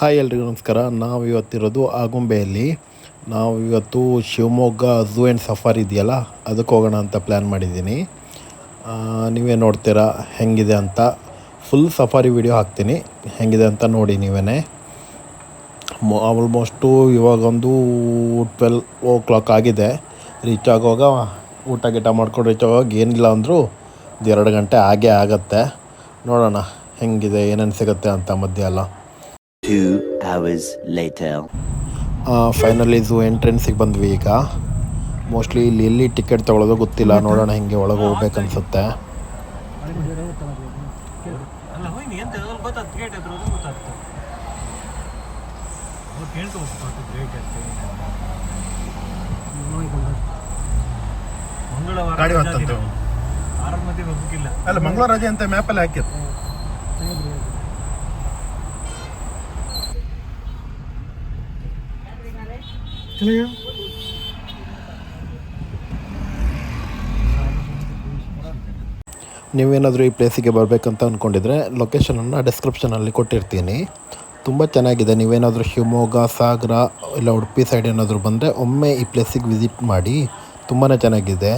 Hi ಎಲ್ರಿಗೂ ನಮಸ್ಕಾರ. ನಾವು ಇವತ್ತಿರೋದು ಆಗುಂಬೆಯಲ್ಲಿ. ನಾವು ಇವತ್ತು ಶಿವಮೊಗ್ಗ ಝೂ ಆ್ಯಂಡ್ ಸಫಾರಿ ಇದೆಯಲ್ಲ, ಅದಕ್ಕೆ ಹೋಗೋಣ ಅಂತ ಪ್ಲ್ಯಾನ್ ಮಾಡಿದ್ದೀನಿ. ನೀವೇ ನೋಡ್ತೀರಾ ಹೆಂಗಿದೆ ಅಂತ. ಫುಲ್ ಸಫಾರಿ ವಿಡಿಯೋ ಹಾಕ್ತೀನಿ. ಹೆಂಗಿದೆ ಅಂತ ನೋಡಿ ನೀವೇ ಆಲ್ಮೋಸ್ಟು ಇವಾಗೊಂದು ಟ್ವೆಲ್ ಓ ಕ್ಲಾಕ್ ಆಗಿದೆ. ರೀಚ್ ಆಗುವಾಗ ಊಟ ಗೀಟ ಮಾಡ್ಕೊಂಡು ರೀಚ್ ಆಗುವಾಗ ಏನಿಲ್ಲ ಅಂದರೂ ಒಂದು ಎರಡು ಗಂಟೆ ಆಗೇ ಆಗತ್ತೆ. ನೋಡೋಣ ಹೆಂಗಿದೆ, ಏನೇನು ಸಿಗುತ್ತೆ ಅಂತ ಮಧ್ಯ ಎಲ್ಲ. Two hours later. Finally zoo ಎಂಟ್ರೆನ್ಸಿಗೆ ಬಂದ್ವಿ ಈಗ. ಮೋಸ್ಟ್ಲಿ ಇಲ್ಲಿ ಎಲ್ಲಿ ಟಿಕೆಟ್ ತೊಗೊಳೋದು ಗೊತ್ತಿಲ್ಲ. ನೋಡೋಣ ಹಿಂಗೆ ಒಳಗೆ ಹೋಗ್ಬೇಕನ್ಸುತ್ತೆ. ಅಲ್ಲ ಅಂತ ಮ್ಯಾಪಲ್ಲಿ ಅದ್ರಲ್ಲಿ ಗೊತ್ತಾಗ್ತದೆ ಗೇಟ್ ಹತ್ರ ಹೋದ್ರೆ ಗೊತ್ತಾಗ್ತದೆ ಅವ್ರು ಕೇಳ್ಕೊಬೇಕು ಗೇಟ್ ಹತ್ರ ಮಂಗಳವಾರ ಗಾಡಿ ರಜೆ ಹೊತ್ತಂತೆ ದಿನ. ಆರರ ಮಧ್ಯೆ ಹೋಗ್ಲಿಕ್ಕಿಲ್ಲ ಅಲ್ಲ ಮಂಗಳವಾರ ರಜೆ ಅಂತ ಮ್ಯಾಪಲ್ಲಿ ನೀವೇನಾದರೂ ಈ ಪ್ಲೇಸಿಗೆ ಬರಬೇಕಂತ ಅಂದ್ಕೊಂಡಿದ್ರೆ ಲೊಕೇಶನನ್ನು ಡಿಸ್ಕ್ರಿಪ್ಷನಲ್ಲಿ ಕೊಟ್ಟಿರ್ತೀನಿ. ತುಂಬ ಚೆನ್ನಾಗಿದೆ. ನೀವೇನಾದರೂ ಶಿವಮೊಗ್ಗ, ಸಾಗರ, ಇಲ್ಲ ಉಡುಪಿ ಸೈಡ್ ಏನಾದರೂ ಬಂದರೆ ಒಮ್ಮೆ ಈ ಪ್ಲೇಸಿಗೆ ವಿಸಿಟ್ ಮಾಡಿ. ತುಂಬಾ ಚೆನ್ನಾಗಿದೆ.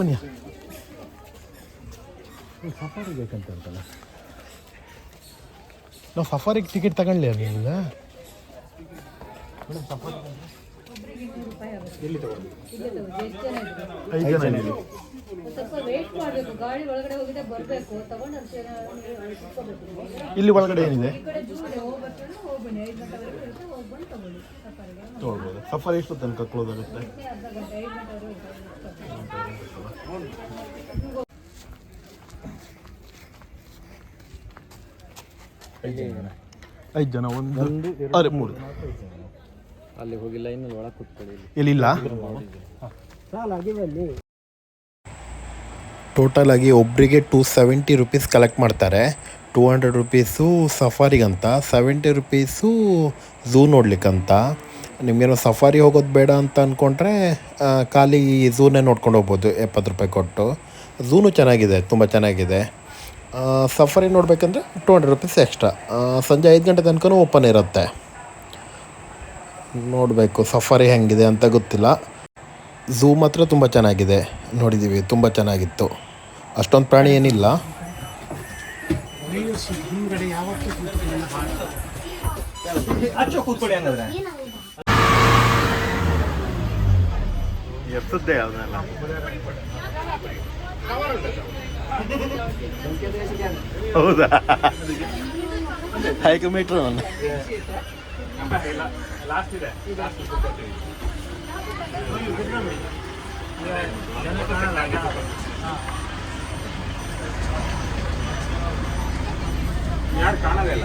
ಬನ್ನಿ. ನಾವು ಸಫಾರಿಗೆ ಟಿಕೆಟ್ ತಗೊಳ್ಳಿ ಅಲ್ಲಿಂದ ಐದು ಜನ ಇದ್ದೀವಿ. ಸ್ವಲ್ಪ ವೇಟ್ ಮಾಡಬೇಕು ಗಾಡಿ ಒಳಗಡೆ ಹೋಗಿದೆ ಬರಬೇಕು ತಗೊಂಡು ಅಂತ ಇಲ್ಲಿ ಒಳಗಡೆ ಏನಿದೆ? ತೊಗೊಳ್ಬೋದು. ಸಫಾರಿ ಎಷ್ಟು ತನಕ ಕ್ಲೋಸ್ ಆಗುತ್ತೆ ಅರ್ಧ ಗಂಟೆ ಐದು ಜನ. ಒಂದು ಅರೆ ಮೂರು. ಅಲ್ಲಿ ಹೋಗಿಲ್ಲ ಇನ್ನು ಒಳಗೆ ಕೂತ್ಕೊಳ್ಳಿ ಇಲ್ಲಿಲ್ಲ ಟೋಟಲ್ ಆಗಿ ಒಬ್ಬರಿಗೆ ಟೂ ಸೆವೆಂಟಿ ರುಪೀಸ್ ಕಲೆಕ್ಟ್ ಮಾಡ್ತಾರೆ. ಟೂ ಹಂಡ್ರೆಡ್ ರುಪೀಸು ಸಫಾರಿಗಂತ ಸೆವೆಂಟಿ ರುಪೀಸು ಝೂ ನೋಡ್ಲಿಕ್ಕಂತ. ನಿಮಗೇನೋ ಸಫಾರಿ ಹೋಗೋದು ಬೇಡ ಅಂತ ಅಂದ್ಕೊಂಡ್ರೆ ಖಾಲಿ ಝೂನೇ ನೋಡ್ಕೊಂಡು ಹೋಗ್ಬೋದು ಎಪ್ಪತ್ತು ರೂಪಾಯಿ ಕೊಟ್ಟು. ಝೂನು ಚೆನ್ನಾಗಿದೆ ತುಂಬ ಚೆನ್ನಾಗಿದೆ. ಸಫಾರಿ ನೋಡಬೇಕಂದ್ರೆ ಟು ಹಂಡ್ರೆಡ್ ರುಪೀಸ್ ಎಕ್ಸ್ಟ್ರಾ ಸಂಜೆ ಐದು ಗಂಟೆ ತನಕ ಓಪನ್ ಇರುತ್ತೆ. ನೋಡಬೇಕು ಸಫಾರಿ ಹೆಂಗಿದೆ ಅಂತ ಗೊತ್ತಿಲ್ಲ. ಝೂ ಮಾತ್ರ ತುಂಬ ಚೆನ್ನಾಗಿದೆ. ನೋಡಿದ್ದೀವಿ ತುಂಬ ಚೆನ್ನಾಗಿತ್ತು. ಅಷ್ಟೊಂದು ಪ್ರಾಣಿ ಏನಿಲ್ಲ. ಎಷ್ಟು ಯಾವ್ದಲ್ಲ? ಹೌದಾ? ಐದು ಮೀಟ್ರ್. ಯಾರು ಕಾಣೋದಿಲ್ಲ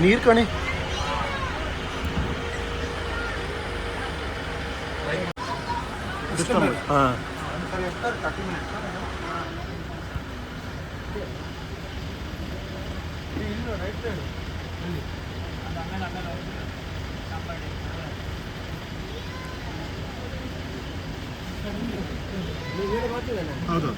ನೀರು ಕಣಿ ಹಾಂ ಹೌದು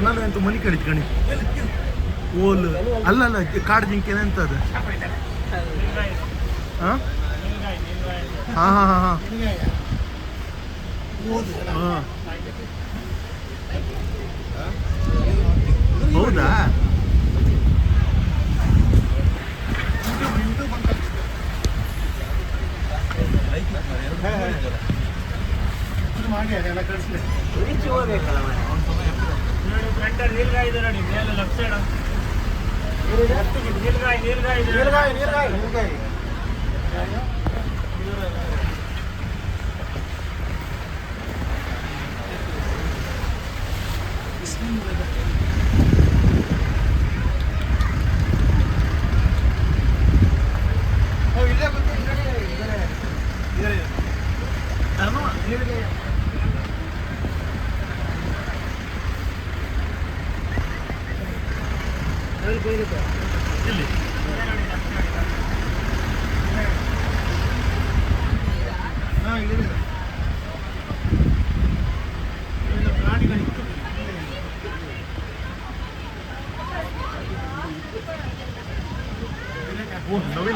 ಅಲ್ಲೊಂದು ಅಂತ ಮನಿ ಕಡಿತ್ ಕಣಿ ಓಲ್, ಅಲ್ಲ ಅಲ್ಲ, ಕಾಡು ಜಿಂಕೆನೆ ಅಂತ ಅದು? ಹಾಂ ಹಾಂ ಹಾಂ ಹಾಂ. ಹಾಂ. ಹೌದಾ ಫ್ರಂಟಲ್ಲಿ ನೀಲ್ಗಾಯಿ ಇದೆ ನೋಡಿ ಮೇಲೆ ಲೆಫ್ಟ್ ಸೈಡ್ ನೀಲ್ಗಾಯಿ ನೀಲ್ಗಾಯಿ ಇದೆ.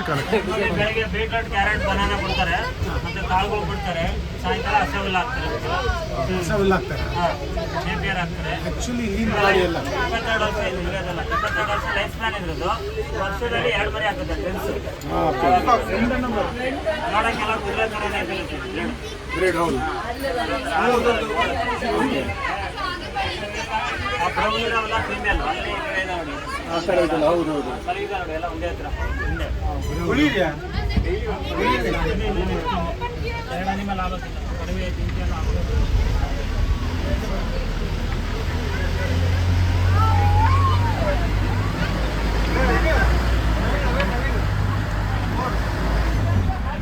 ಇಲ್ಲಿ ಬೆಳಗ್ಗೆ ಬೀಟ್ರೂಟ್ ಕ್ಯಾರೆಟ್ ಬನಾನ ಕೊಡ್ತಾರೆ. ಮತ್ತೆ ಕಾಳುಗಳು ಕೊಡ್ತಾರೆ ಸಾಯಂಕಾಲ ಹೌದು ಹಾಕ್ತಾರೆ. ಹೌದು ನೇಪಿಯರ್ ಹಾಕ್ತಾರೆ? ಹೌದು ಈ ಮಾಡಿ ಎಲ್ಲ ಇಪ್ಪತ್ತೆರಡು ವರ್ಷ ಇದು ಇರೋದಲ್ಲ ಇಪ್ಪತ್ತೆರಡು ವರ್ಷ ಲೈಫ್ ಸ್ಪ್ಯಾನ್ ಇರೋದು. ವರ್ಷದಲ್ಲಿ ಎರಡು ಹೌದು ಹಾಕುತ್ತೆ ಫ್ರೆಂಡ್ಸ್ ನೋಡಕ್ಕೆಲ್ಲ ಕುದುರೆ ಥರನೇ ಇರುತ್ತೆ. ಹೌದು. ಆ ಬ್ರೌನ್ ಫಿಮೇಲ್ ಆ ಕಡೆ ಇದೆಲ್ಲ ಹೌದು ಹೌದು. ಸರಿ ಎಲ್ಲ ಒಂದೇ ಹತ್ರ. ಹಿಂದೆ ಹುಳಿ ಇದೆಯಾ ಎರಡು ಅನಿಮಲ್ ಆಗೋದಿಲ್ಲ ಕಡಿಮೆ ತಿಂಡಿ ಎಲ್ಲ ಆಗೋದಿಲ್ಲ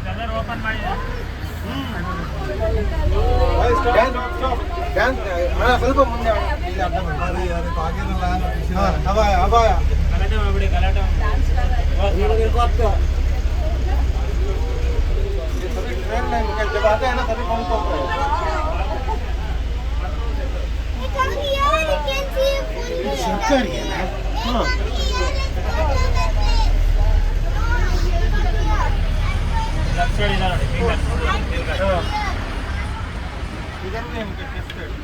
ಕಲರ್ ಓಪನ್ ಮಾಡಿದೆ ಸ್ವಲ್ಪ ಮುಂದೆ ಇಲ್ಲಿ ಅಡ್ಡ ಮಾಡಿ. ಹಾ, ಅಪಾಯ ಅಪಾಯ ಗಲಾಟೆ ಮಾಡ್ಬಿಡಿ ಗಲಾಟೆ ट्रेन में जब आते हैं ना तभी फोन कॉल शक्कर है ना हाँ लक्षण इधर भी हम करते हैं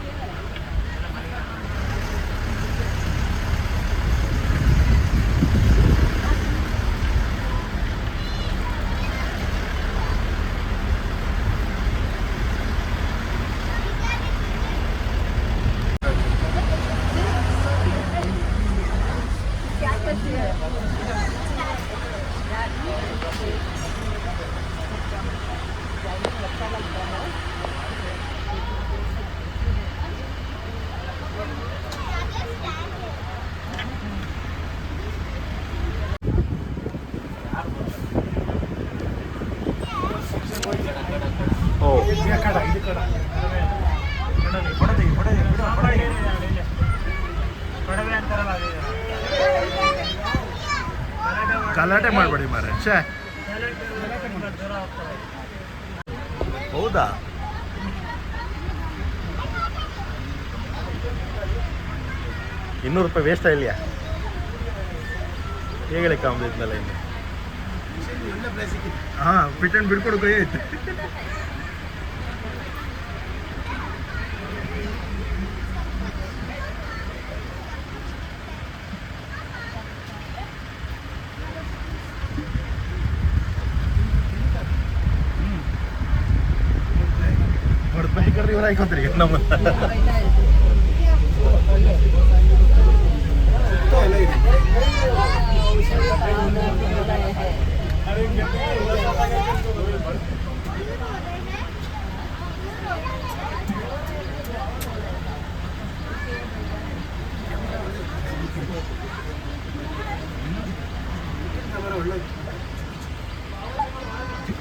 ಇನ್ನೂರು ರೂಪಾಯಿ ವೇಸ್ಟ್ ಆಗಿಲ್ಲ ಹೇಗೆ ಲೆಕ್ಕ ಇದ್ನಲ್ಲ ಇನ್ನು ಹಾಂ ಫಿಟ್ ಆ್ಯಂಡ್ ಬಿಡ್ಕೊಡು ಕೈ ಆಯ್ತು ಹೊಡೆದ್ಬೇಕಾದ್ರೆ ಇವ್ರು ಹಾಕೊಂತ್ರಿ ನಮ್ಮ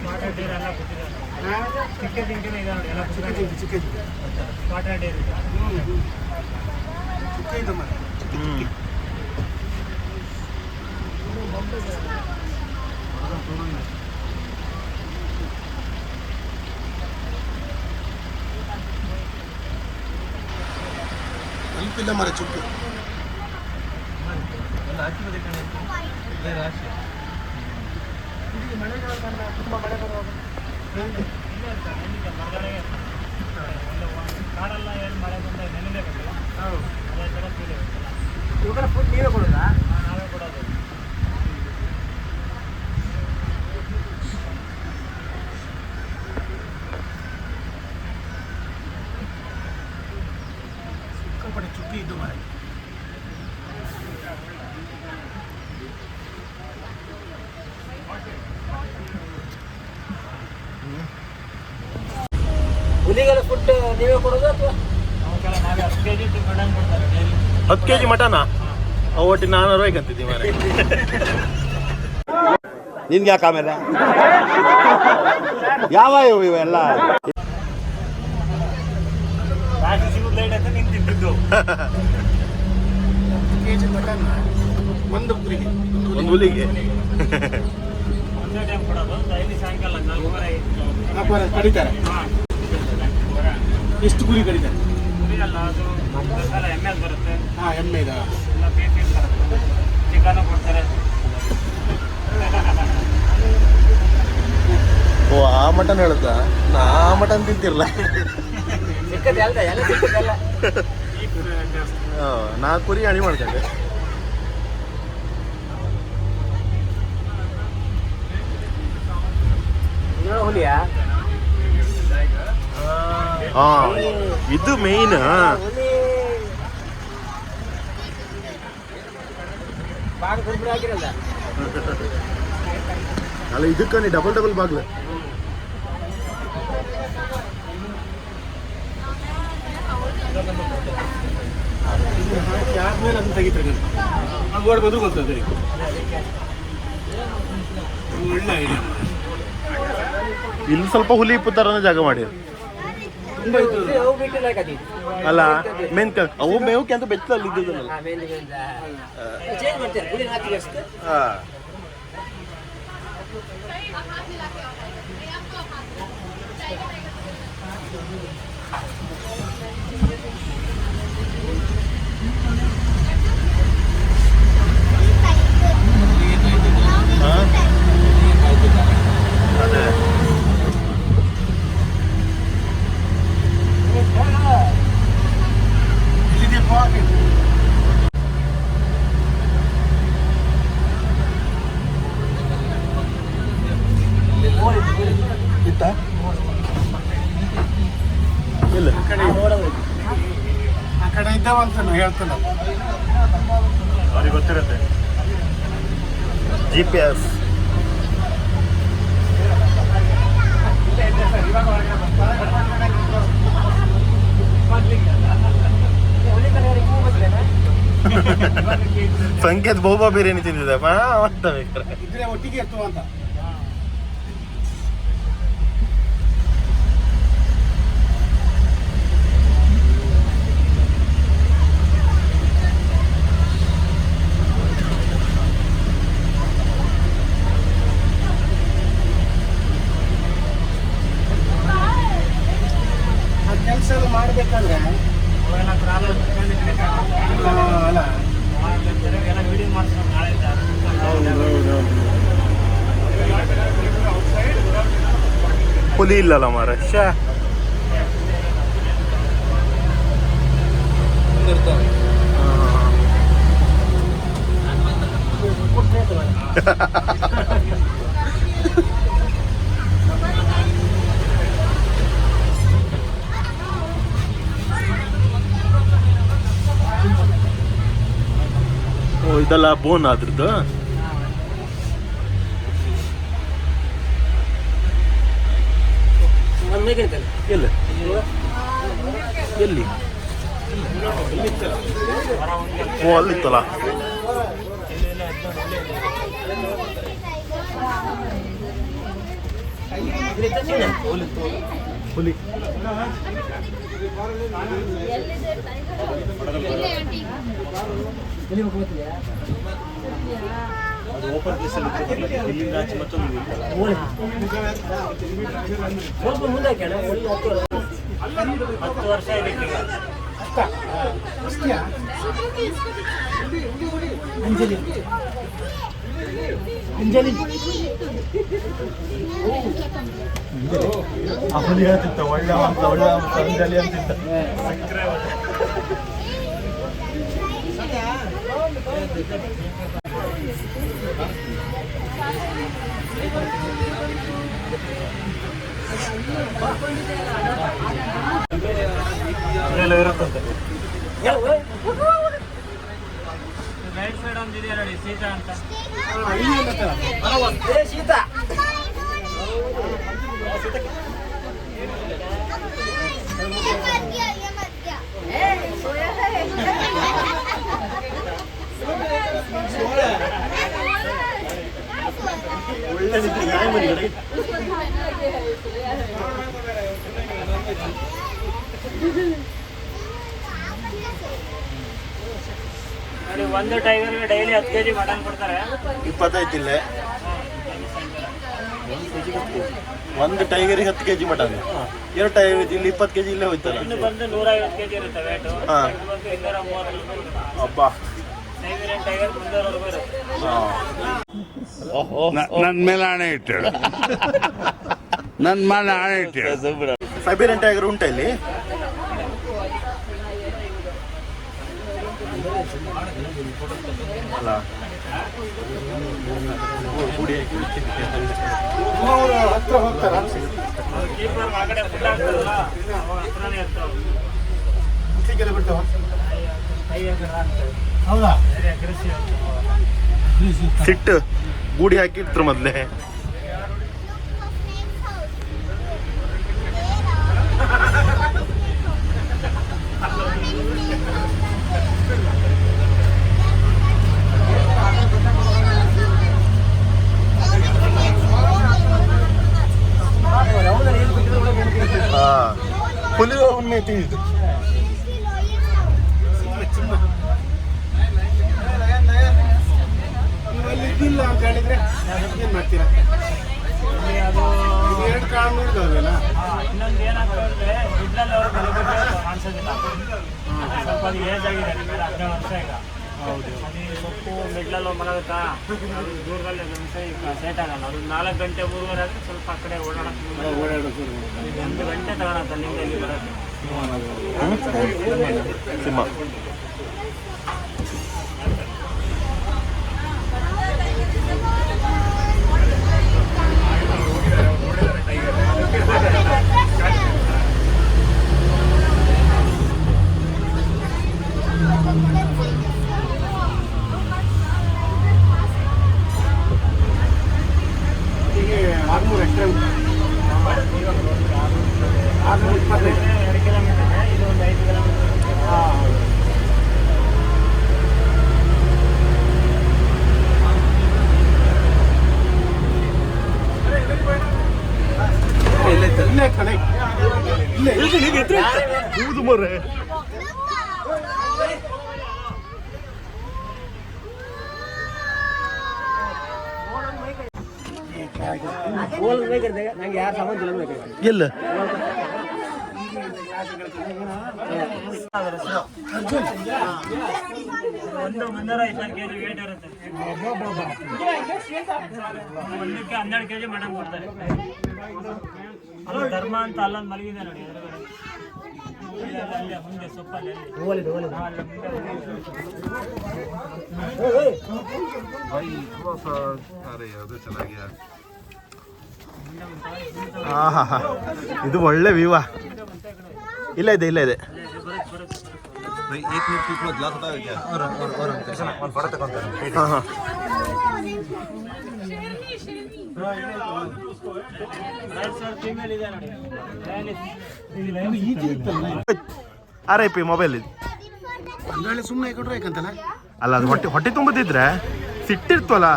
ವಾಟರ್ ಡೇರ್ ಎಲ್ಲ ಕೊಟ್ಟಿದ್ದಾರೆ ಚಿಕ್ಕ ಜಿಂಕೆನೇ ಇದೆ ನೋಡಿ ಎಲ್ಲ ಚಿಕ್ಕ ಚಿಕ್ಕ ವಾಟರ್ ಡೇರ್ ಇದೆ ಚಿಕ್ಕ ಇದೆ ಮನೆ ಹ್ಞೂ ತಲುಪಿಲ್ಲ ಮರ ಚುಕ್ಕು ಕಾಡೆಲ್ಲ ಏನು ಮಳೆ ಬಂದ ನೆನೆಲೇಬೇಕಲ್ಲ ಅದೇ ಥರ ಫೀಲ್ ಇವಾಗ ಫುಡ್ ನೀವೇ ಕೊಡೋದಾ ನಾವೇ ಕೊಡೋದು ಸಿಕ್ಕಾಪಟ್ಟೆ ಚುಕ್ಕಿ ಇದ್ದು ಮರ ಹುಲಿಗೆಲ್ಲ ಫುಡ್ ನೀವೇ ಕೊಡೋದು ಅಥವಾ ಅವಕ್ಕೆಲ್ಲ ನಾವೇ ಹತ್ತು ಕೆ ಜಿ ಮಟನ್ ಕೊಡ್ತಾರೆ ಡೈಲಿ ಹತ್ತು ಕೆ ಜಿ ಮಟನಾ ಒಟ್ಟು ನಾನು ರೂಪಾಯಿ ಅಂತಿದ್ದೀವಿ ಮಾರೆ ನಿನ್ಗೆ ಯಾಕೆ ಆಮೇಲೆ? ಯಾವ ಇವು ಇವೆಲ್ಲ ಒಂದು ಹುಲಿಗೆ. ಒಂದೇ ಟೈಮ್ ಕೊಡೋದು. ಡೈಲಿ ಸಾಯಂಕಾಲ ನಾಲ್ಕೂವರೆ ಐದು ಕಡಿತಾರೆ. ಎಷ್ಟು ಗುರಿ ಕಡಿತಾರೆ? ಬರುತ್ತೆ. ಹಾಂ ಇದೆ ಕೊಡ್ತಾರೆ. ಓ ಆ ಮಟನ್ ಹೇಳುತ್ತಾ? ನಾ ಆ ಮಟನ್ ತಿಂತಿರಲ್ಲ ನಾ ಕುರಿ ಅಣಿ ಮಾಡ್ಕೊಂಡೆ. ಹಾ ಇದು ಮೇಯ್ನ್ ಅಲ್ಲ ಇದಕ್ಕೆ ನೀ ಡಬಲ್ ಡಬಲ್ ಬಾಗ್ಲ. ಆದ್ಮೇಲೆ ಅದನ್ನ ತೆಗಿತಾರೆ ಅದು ಗೋಡ್ ಬಂದ್ರು ಗೊತ್ತದೆ ಇಲ್ಲಿ ಸ್ವಲ್ಪ ಹುಲಿ ಇಪ್ಪತ್ತಾರನೇ ಜಾಗ ಮಾಡಿ ತುಂಬ ಇತ್ತು ಹುಲಿ ಅವು ಬಿಟ್ಟಿಲ್ಲ ಕದಿ ಅಲ್ಲ ಮೆನ್ಕ ಅವು ಮೇವಕ್ಕೆ ಅಂತ ಬೆಚ್ಚಲ್ಲಿ ಇದ್ದಿದ್ದಲ್ಲ ಹಾ ಮೇಂದ ಮೇಂದ ಚೇಂಜ್ ಮಾಡ್ತಾರೆ ಹುಲಿ ಹಾಕಿ ಅಷ್ಟು ಹಾ ಹಾ? ಅದೇ ಪಾಕೆಟ್ ಇತ್ತ ಇಲ್ಲ ಆ ಕಡೆ ಇದ್ದಾವಂತ ನಾನು ಹೇಳ್ತಾನ ಅವ್ರಿಗೆ ಗೊತ್ತಿರುತ್ತೆ ಜಿ ಪಿ ಎಸ್ ಬರ್ತೇನೆ ಸಂಕೇತ್ ಬೋಬಾ ಬಿರಿಯಾನಿ ತಿಂದಿದೆ. ಅಂತ ಬೇಕಾರೆ. ಇದ್ರೆ ಒಟ್ಟಿಗೆ ಎತ್ತು ಅಂತ. ಕೆಲಸ ಮಾಡಬೇಕಾದ್ರೆ ಅಲ್ಲ ಎಲ್ಲ ವಿಡಿಯೋ ಮಾಡ್ಸ್ಕೊಂಡು ನಾಳೆಯಿಂದ ಹುಲಿ ಇಲ್ಲಲ್ಲ ಮಾರ ಶಾ ಓ ಇದೆಲ್ಲ ಬೋನ್ ಅದ್ರದ್ದು? ಎಲ್ಲಿ ಎಲ್ಲಿ? ಓ ಅಲ್ಲಿತ್ತಲ್ಲ. ಹುಲಿ. ಮುಂದೆ ಹತ್ತು ಹತ್ತು ವರ್ಷ ಇದಕ್ಕೆ ಅವನು ಹೇಳ್ತಿತ್ತ ಒಳ್ಳೆ ಅಂತ ಒಳ್ಳೆ ಅಂತ ಅಂಜಲಿ ಅಂತಿದ್ದ. ಇರುತ್ತಂತೆ. ರೈಟ್ ಸೈಡ್ ಒಂದು ಇದೆಯಾ ನೋಡಿ ಸೀತಾ ಅಂತ ಏ ಶೀತ ನೋಡಿ ಒಂದು ಟೈಗರ್ಗೆ ಡೈಲಿ ಹತ್ತು ಕೆಜಿ ಮಟನ್ ಕೊಡ್ತಾರೆ. ಇಪ್ಪತ್ತೈದು ಇಲ್ಲೇ ಒಂದು ಟೈಗರಿಗೆ ಹತ್ತು ಕೆಜಿ ಮಟನ್ ಎರಡು ಟೈಗರ್ ಇಲ್ಲಿ ಇಪ್ಪತ್ತು ಕೆಜಿ ಇಲ್ಲೇ ಹೋಯ್ತಾರೆ ಇನ್ನು ಬಂದು ನೂರೈವತ್ತು ಕೆಜಿ ಇರುತ್ತೆ ವೇಟು ಹಾ. ಬಂದು ಇನ್ನೂರ ಮೂವತ್ತು ರೂಪಾಯಿ ಇರುತ್ತೆ. ಅಬ್ಬಾ. ಸೈಬೀರಿಯನ್ ಟೈಗರ್ ಮುನ್ನೂರು ರೂಪಾಯಿ ಇರುತ್ತೆ. ನನ್ನ ಮೇಲೆ ಆಣೆ ಇಟ್ಟು ನನ್ನ ಮೇಲೆ ಆಣೆ ಇಟ್ಟು ಸೈಬೇರಿಯನ್ ಟೈಗರ್ ಉಂಟಾ ಇಲ್ಲಿ? ಅಲ್ಲ ಹತ್ರನೇ ಇರ್ತಾವೆ ಹೌದಾ? ಸಿಟ್ಟು ಗೂಡಿ ಹಾಕಿರ್ತಾರೆ ಮೊದಲೇ. ಇದಿಲ್ಲ ಅಂತ ಹೇಳಿದ್ರೆ ಏನ್ ಮಾಡ್ತೀರಾ ಅದು ಎರಡು ಕಾಳು ಇನ್ನೊಂದು ಏನಾಗ್ತದೆ ಅಂದ್ರೆ ಮಿಡ್ಲಲ್ಲಿ ಅವರು ಬೆಲೆ ಬಿಟ್ಟು ಕಾಣಿಸೋದಿಲ್ಲ ಸ್ವಲ್ಪ ಅದು ಏಜ್ ಆಗಿದೆ ನಿಮಗೆ ಹದಿನೇಳು ವರ್ಷ ಈಗ ಅದು ಈ ಸೊಪ್ಪು ಮಿಡ್ಲಲ್ಲಿ ಮಲಗುತ್ತಾ ಅದು ದೂರದಲ್ಲಿ ಸೆಟ್ ಆಗಲ್ಲ ಅದು ನಾಲ್ಕು ಗಂಟೆ ಮೂರುವರೆ ಆದರೆ ಸ್ವಲ್ಪ ಆ ಕಡೆ ಓಡಾಡಕ್ಕೆ ಒಂದು ಗಂಟೆ ತಗೊಳತ್ತ ಅಲ್ಲಿಂದ ಇಲ್ಲಿ 10만. 이게 아무 레스토랑 ವೇಟ್ ಇರುತ್ತೆ ಒಂದಕ್ಕೆ ಹನ್ನೆರಡು ಕೆ ಜಿ ಮಟನ್ ಕೊಡ್ತಾರೆ ಅದು ಧರ್ಮ ಅಂತ ಅಲ್ಲೊಂದು ಮಲಗಿದೆ ನೋಡಿ ಓಲಿದೆ ಹಾ, ಇದು ಒಳ್ಳೆ ವ್ಯೂವ ಇಲ್ಲ ಇದೆ ಇಲ್ಲ ಇದೆ. ಹಾಂ ಹಾ. ಆರ್ ಐ ಪಿ ಮೊಬೈಲ್ ಇದು. ಒಂದು ವೇಳೆ ಸುಮ್ಮನೆ ಕೊಟ್ರೆ ಯಾಕಂತಲ್ಲ? ಅಲ್ಲ ಅದು ಹೊಟ್ಟೆ ಹೊಟ್ಟೆ ತುಂಬದಿದ್ರೆ ಸಿಟ್ಟಿರ್ತವಲ್ಲ.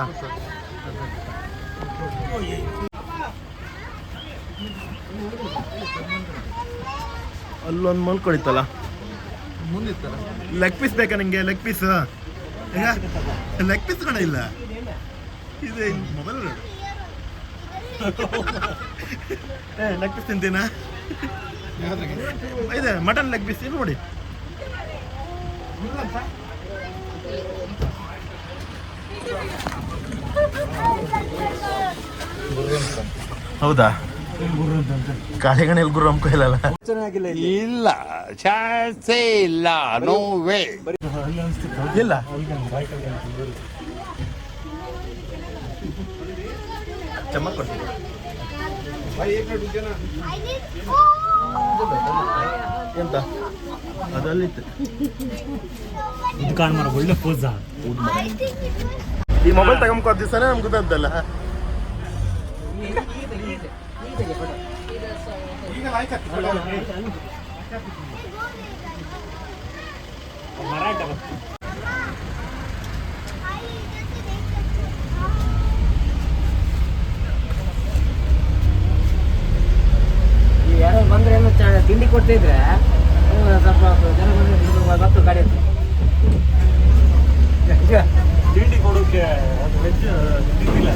ಅಲ್ಲೊಂದು ಮಲ್ಕೊಳಿತಲ್ಲ ಮುಂದಿತ್ತಲ್ಲ? ಲೆಗ್ ಪೀಸ್ ಬೇಕಾ ನಿಂಗೆ? ಲೆಗ್ ಪೀಸ್ ಈಗ? ಲೆಗ್ ಪೀಸ್ ಕಡೆ ಇಲ್ಲ. ಇದು ಮೊಬೈಲ್ ಲೆಗ್ ಪೀಸ್ ತಿಂತೀನಾ? ಇದೆ ಮಟನ್ ಲೆಗ್ ಪೀಸ್ ನೋಡಿ. ಹೌದಾ? ಕಾಳಿಗಣೆಲ್ ಗುರು ಕೈಲಲ್ಲ. ಇಲ್ಲ ಚಾನ್ಸೇ ಇಲ್ಲ ನೋ ವೇ ಇಲ್ಲ. ಚಮ್ಮಕ್ ಕೊಡ್ತೀನಿ. ಎಂತ? ಅದಲ್ಲಿತ್ತು. ಇದು ಕಾಣ್ ಮಾಡ ಒಳ್ಳೆ ಪೋಸ ಈ ಮೊಬೈಲ್ ತಗೊಂಬ ದಿವಸನೇ ನಮ್ಗೆ ಗೊತ್ತದ್ದಲ್ಲ ಮರಾಠ ಯಾರೋ ಬಂದ್ರೆ ಏನೋ ಚ- ತಿಂಡಿ ಕೊಡ್ತಿದ್ರೆ ಸ್ವಲ್ಪ ಜನ ಬಂದ್ರೆ ಬತ್ತು ಗಾಡಿ. ತಿಂಡಿ ವೆಜ್ ತಿಂದಿಲ್ಲ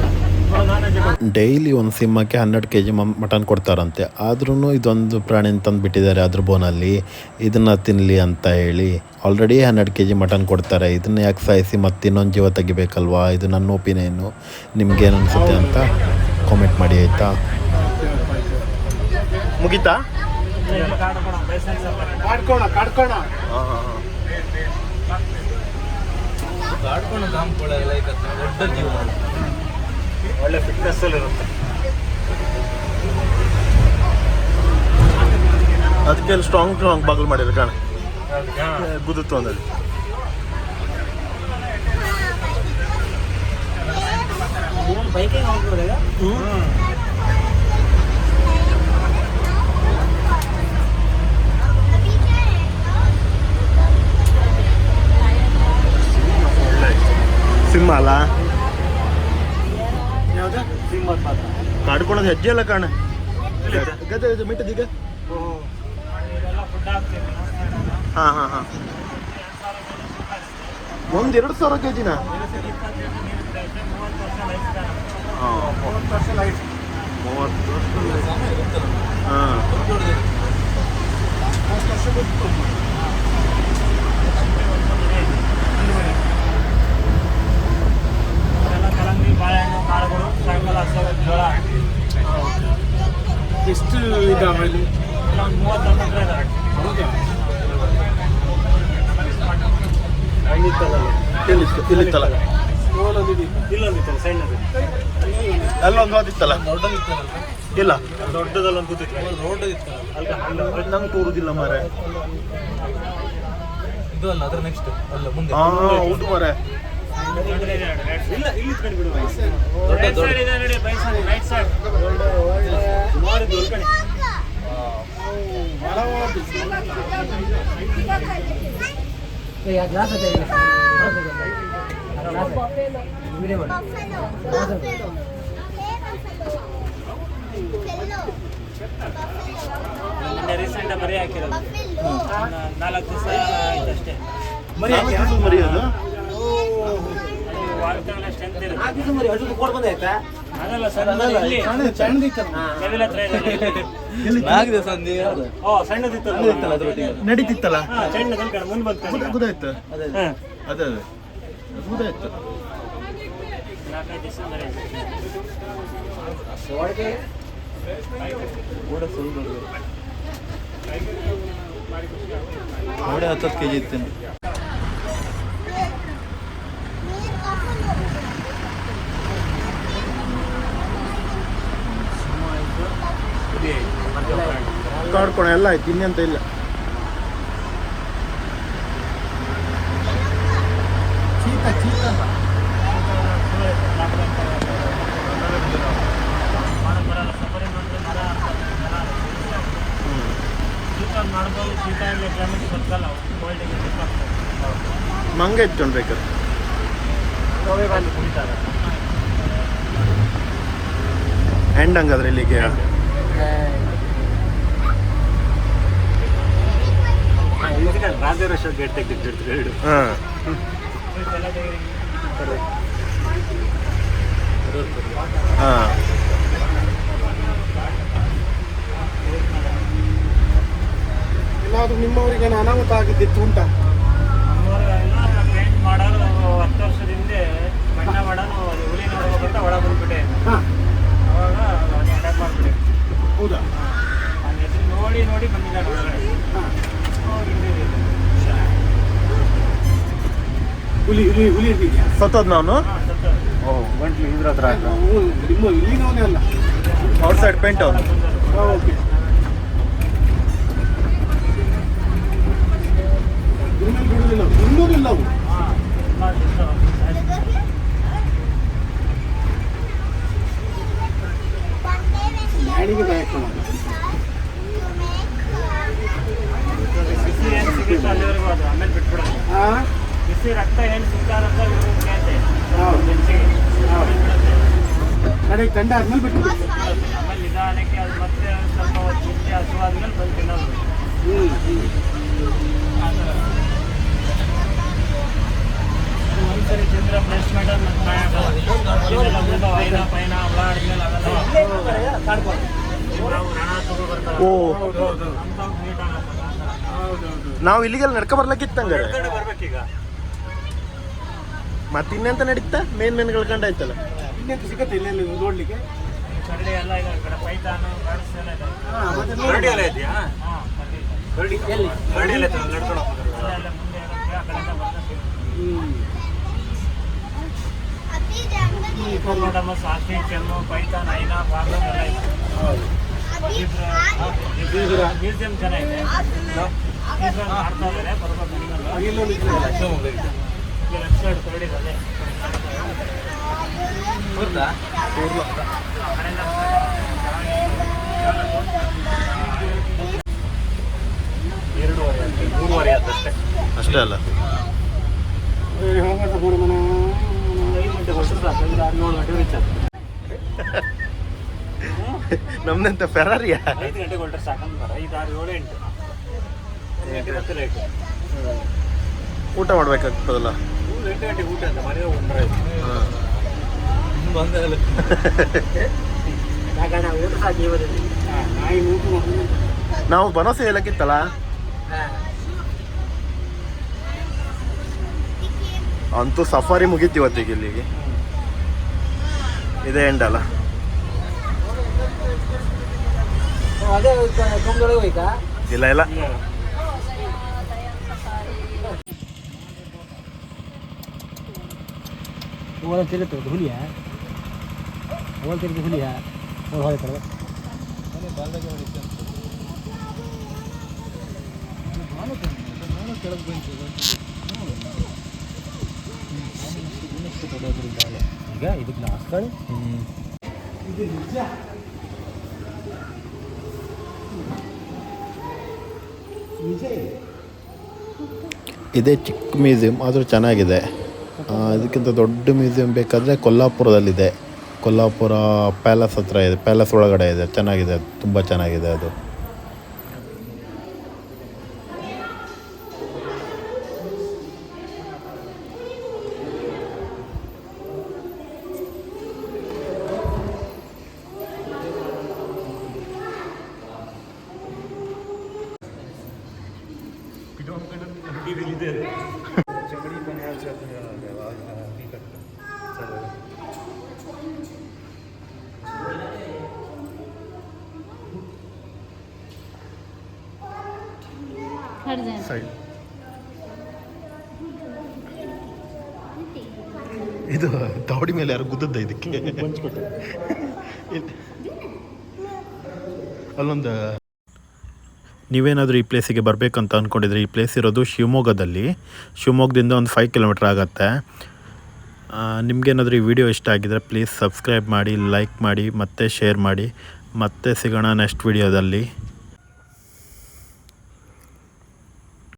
ಡೈಲಿ ಒಂದು ಸಿಂಹಕ್ಕೆ ಹನ್ನೆರಡು ಕೆ ಜಿ ಮಟನ್ ಕೊಡ್ತಾರಂತೆ. ಆದ್ರೂ ಇದೊಂದು ಪ್ರಾಣಿ ತಂದು ಬಿಟ್ಟಿದ್ದಾರೆ ಅದ್ರ ಬೋನಲ್ಲಿ. ಇದನ್ನು ತಿನ್ನಲಿ ಅಂತ ಹೇಳಿ. ಆಲ್ರೆಡಿ ಹನ್ನೆರಡು ಕೆ ಜಿ ಮಟನ್ ಕೊಡ್ತಾರೆ. ಇದನ್ನ ಯಾಕೆ ಸಾಯಿಸಿ ಮತ್ತೆ ಇನ್ನೊಂದು ಜೀವ ತೆಗಿಬೇಕಲ್ವಾ? ಇದು ನನ್ನ ಒಪಿನಿಯನ್ನು ನಿಮ್ಗೇನು ಅನಿಸುತ್ತೆ ಅಂತ ಕಾಮೆಂಟ್ ಮಾಡಿ ಆಯಿತಾ? ಮುಗೀತಾ? ಒಳ್ಳೆ ಫಿಟ್ನೆಸ್ ಅಲ್ಲಿ ಇರುತ್ತೆ. ಅದಕ್ಕೆ ಸ್ಟ್ರಾಂಗ್ ಸ್ಟ್ರಾಂಗ್ ಬಾಗಿಲು ಮಾಡಿದ್ರೆ ಕಾಣ. ಗುದುತ್ತು ಅಂದಲ್ಲಿ ಬೈಕಿಂಗ್ ಹೋಗ್ಬೋದ ಸಿಂಹದ ಮಾತ್ರ ಹೆಜ್ಜೆ ಅಲ್ಲ ಕಾಣ. ಗದೆ ಗದೆ ಮಿಟ್ಟದೀಗ ಹಾಂ ಹಾಂ ಹಾಂ. ಒಂದು ಎರಡು ಸಾವಿರ ಕೆ ಜಿನ ಮೂವತ್ತು ವರ್ಷ. ಲೈಫ್ ಮೂವತ್ತು ಹಾಂ. ಎಲ್ಲ ಕಲಂಗಡಿ ಬಾಳೆಹಣ್ಣು ಕಾಳುಗಳು ಸಾಯಂಕಾಲ ಹಸಿರು ಜೋಳ. ಎಷ್ಟು ಇದ್ದಾವೆ ಇಲ್ಲಿ ಎಲ್ಲ ಒಂದು ಮೂವತ್ತೊಂದು ಹತ್ರ ಇದಾವೆ. ಹೌದಾ? ಅಲ್ಲಿತ್ತಲ್ಲ ಇಲ್ಲಿತ್ತು ಇಲ್ಲಿತ್ತಲ್ಲ? ಇಲ್ಲೊಂದಿತ್ತಲ್ಲ ಸಣ್ಣದು ಅಲ್ಲೊಂದು ಇಲ್ಲ. ದೊಡ್ಡದಲ್ಲೊಂದು ಕೂತಿತ್ತು. ಹಣ್ಣು ನಂಗೆ ತೋರುದಿಲ್ಲ ಮಾರೆ ಇದು ಅಲ್ಲ ಅದ್ರ ನೆಕ್ಸ್ಟ್ ಅಲ್ಲ ಮುಂದೆ. ಹಾಂ ಹೌದು ಮಾರೆ ಇಲ್ಲ ಇಲ್ಲಿ ಬಿಡು ದೊಡ್ಡ ದೊಡ್ಡ ಇದೆ ನೋಡಿ ಬೈ ಸೈಡ್ ರೈಟ್ ಸೈಡ್ ಸುಮಾರು ಗ್ಲಾಸ್. ವಿಡಿಯೋ ಮಾಡಿ. ಗ್ಲಾಸ್ ಇದೆ. ಮೊನ್ನೆ ರೀಸೆಂಟ್ ಮರಿ ಹಾಕಿರೋದು ನಾಲ್ಕು ದಿವಸ ಆಯ್ತು ಅಷ್ಟೇ ಮರಿ ಹಾಕಿ ಮರಿ ಅದು ನಡೀತಿತ್ತಲ್ಲ? ಗುದಾಯ್ತು ಹಾ. ಅದೇ ಅದೇ. ಗುದಾಯ್ತು ನಾಲ್ಕೈದು ದಿವಸ ಮರಿ ನೋಡಿ ಹತ್ತು ಕೆ ಜಿ ಇತ್ತು ಕಾಡ್ಕೊಣ ಎಲ್ಲ ಆಯ್ತು ಇನ್ನೆಂತ ಇಲ್ಲ. ಮಂಗ ಇಟ್ಕೊಂಡು ಬೇಕಾದ್ರೆ ಎಂಡ್ ಹಂಗಾದ್ರೆ ಇಲ್ಲಿಗೆ ರಾಜೇಶ್ವರ ಗೇಟ್ ತೆಗೆದಿಟ್ಟು ಎರಡು ಹಾಂ. ಹಾಂ. ಏನಾದ್ರು ನಿಮ್ಮವರಿಗೆ ಅನಾಹುತ ಆಗಿದ್ದಿತ್ತು ಉಂಟಾ ನಮ್ಮವರೆಗೆ ಮಾಡೋರು ಹತ್ತು ವರ್ಷದ ಹಿಂದೆ ಬಣ್ಣ ಮಾಡೋನು ಅದು ಹುಲಿ ನೋಡ್ಬೇಕಂತ ಒಳಗೆ ಬಂದ್ಬಿಟ್ಟೆ ಅವಾಗ ಅಟ್ಯಾಕ್ ಮಾಡ್ಬಿಟ್ಟೆ ಹೌದಾ ನನ್ನ ಹೆಸರು ನೋಡಿ ನೋಡಿ ಬಂದಿದ್ದಾನೆ ಒಳಗಡೆ ಅವ್ರು ಹಿಂದೆ ಹುಲಿ ಹುಲಿ ಹುಲಿ ಇರ್ತಿದ್ಯಾ ಸತ್ತೋದ್ ನಾನು ಹಾಂ ಸತ್ತೋದು. ಗಂಟ್ಲು ಇದ್ರ ಹತ್ರ ಔಟ್ ಸೈಡ್ ಪೇಂಟ್ ಅವನು. ಓಕೆ. ಇನ್ನೂರಿಲ್ಲ ಅವು ಗಾಡಿಗೆ ಬ್ಯಾಕ್ ಆಮೇಲೆ ಬಿಟ್ಬಿಡೋದು ಹಾಂ ಬಿಸಿ ರಕ್ತ ಏನು ಸಿಗ್ತಾರಂತ ಅಂತ ಕೇಳ್ತೆ ಹೌದು. ಗಂಡ ಆದ್ಮೇಲೆ ಬಿಟ್ಟು. ಆಮೇಲೆ ನಿಧಾನಕ್ಕೆ ಅದು ಮತ್ತೆ ಸ್ವಲ್ಪ ಚಿಂತೆ ಹಸು ಆದ್ಮೇಲೆ ಬಂದು ತಿನ್ನೋದು. ಒಂದ್ಸರಿ ತಿಂದ್ರೆ ಪೈನ ಆದ್ಮೇಲೆ ಅವೆಲ್ಲ ನಾವು ಓ. ಇಲ್ಲಿಗೆಲ್ಲ ನಡ್ಕೊ ಬರ್ಲಕ್ಕಿತ್ತಂಗ ಕಡೆ ಬರ್ಬೇಕೀಗ. ಮತ್ತೆ ಇನ್ನೆಂತ ನಡೀತಾ? ಮೇನ್ ಮೇನ್ ಕಳ್ಕೊಂಡಾಯ್ತಲ್ಲ ಇನ್ನೆಂತ ಸಿಗತ್ತೆ ಇಲ್ಲಿ ನೋಡ್ಲಿಕ್ಕೆ? ಕರಡಿ ಎಲ್ಲ ಇದೆ ಈ ಕಡೆ ಪೈತಾನು ಐನ ಮ್ಯೂಸಿಯಂ ಚೆನ್ನಾಗಿದೆ ಅಷ್ಟೇ ಅಲ್ಲ. ನಮ್ದಂತ ಫೆರಾರಿಯಾ ಐದು ಗಂಟೆಗೆ ಹೊರಟ್ರೆ ಸಾಕಂತಾರೆ ಐದು ಆರು ಏಳು ಎಂಟು ಊಟ ಮಾಡ್ಬೇಕಾಗ್ತದಲ್ಲ? ಎಂಟು ಊಟ ಅಂತ ಮನೆ. ನಾವು ಬನಸ ಹೇಳಕ್ಕಿತ್ತಲ್ಲ? ಅಂತೂ ಸಫಾರಿ ಮುಗೀತಿ ಇವತ್ತಿಗೆ ಇಲ್ಲಿಗೆ. ಇದೇ ಎಂಡ್ ಅಲ್ಲ ಅದೇ ತುಂಬದೊಳಗೆ ಹೋಯ್ತಾ ಇಲ್ಲ ಇಲ್ಲ ಓಲ್ ತಿರುತ್ತು ಹುಲಿಯಾ ಓಲ್ ತಿರುಗಿ ಹುಲಿಯಾ ಓಲ್ ಹೋಯ್ತಲ್ಲ ಈಗ ಇದಕ್ಕೆ ಲಾಸ್ಟ್ ಕಡೆ ಇದೇ ಚಿಕ್ಕ ಮ್ಯೂಸಿಯಂ ಆದರೂ ಚೆನ್ನಾಗಿದೆ ಆ, ಇದಕ್ಕಿಂತ ದೊಡ್ಡ ಮ್ಯೂಸಿಯಂ ಬೇಕಾದರೆ ಕೊಲ್ಲಾಪುರದಲ್ಲಿದೆ. ಕೊಲ್ಲಾಪುರ ಪ್ಯಾಲೇಸ್ ಹತ್ರ ಇದೆ. ಪ್ಯಾಲೇಸ್ ಒಳಗಡೆ ಇದೆ. ಚೆನ್ನಾಗಿದೆ. ತುಂಬ ಚೆನ್ನಾಗಿದೆ ಅದು. ದವಡಿ ಮೇಲೆ ಯಾರು ಗುದ್ದದ್ದ ಇದಕ್ಕೆ? ಅಲ್ಲೊಂದು ನೀವೇನಾದರೂ ಈ ಪ್ಲೇಸಿಗೆ ಬರಬೇಕಂತ ಅಂದ್ಕೊಂಡಿದ್ರೆ ಈ ಪ್ಲೇಸ್ ಇರೋದು ಶಿವಮೊಗ್ಗದಲ್ಲಿ. ಶಿವಮೊಗ್ಗದಿಂದ ಒಂದು ಫೈವ್ ಕಿಲೋಮೀಟ್ರ್ ಆಗುತ್ತೆ. ನಿಮಗೇನಾದರೂ ಈ ವಿಡಿಯೋ ಇಷ್ಟ ಆಗಿದ್ರೆ ಪ್ಲೀಸ್ ಸಬ್ಸ್ಕ್ರೈಬ್ ಮಾಡಿ ಲೈಕ್ ಮಾಡಿ, ಮತ್ತೆ ಶೇರ್ ಮಾಡಿ. ಮತ್ತೆ ಸಿಗೋಣ ನೆಕ್ಸ್ಟ್ ವಿಡಿಯೋದಲ್ಲಿ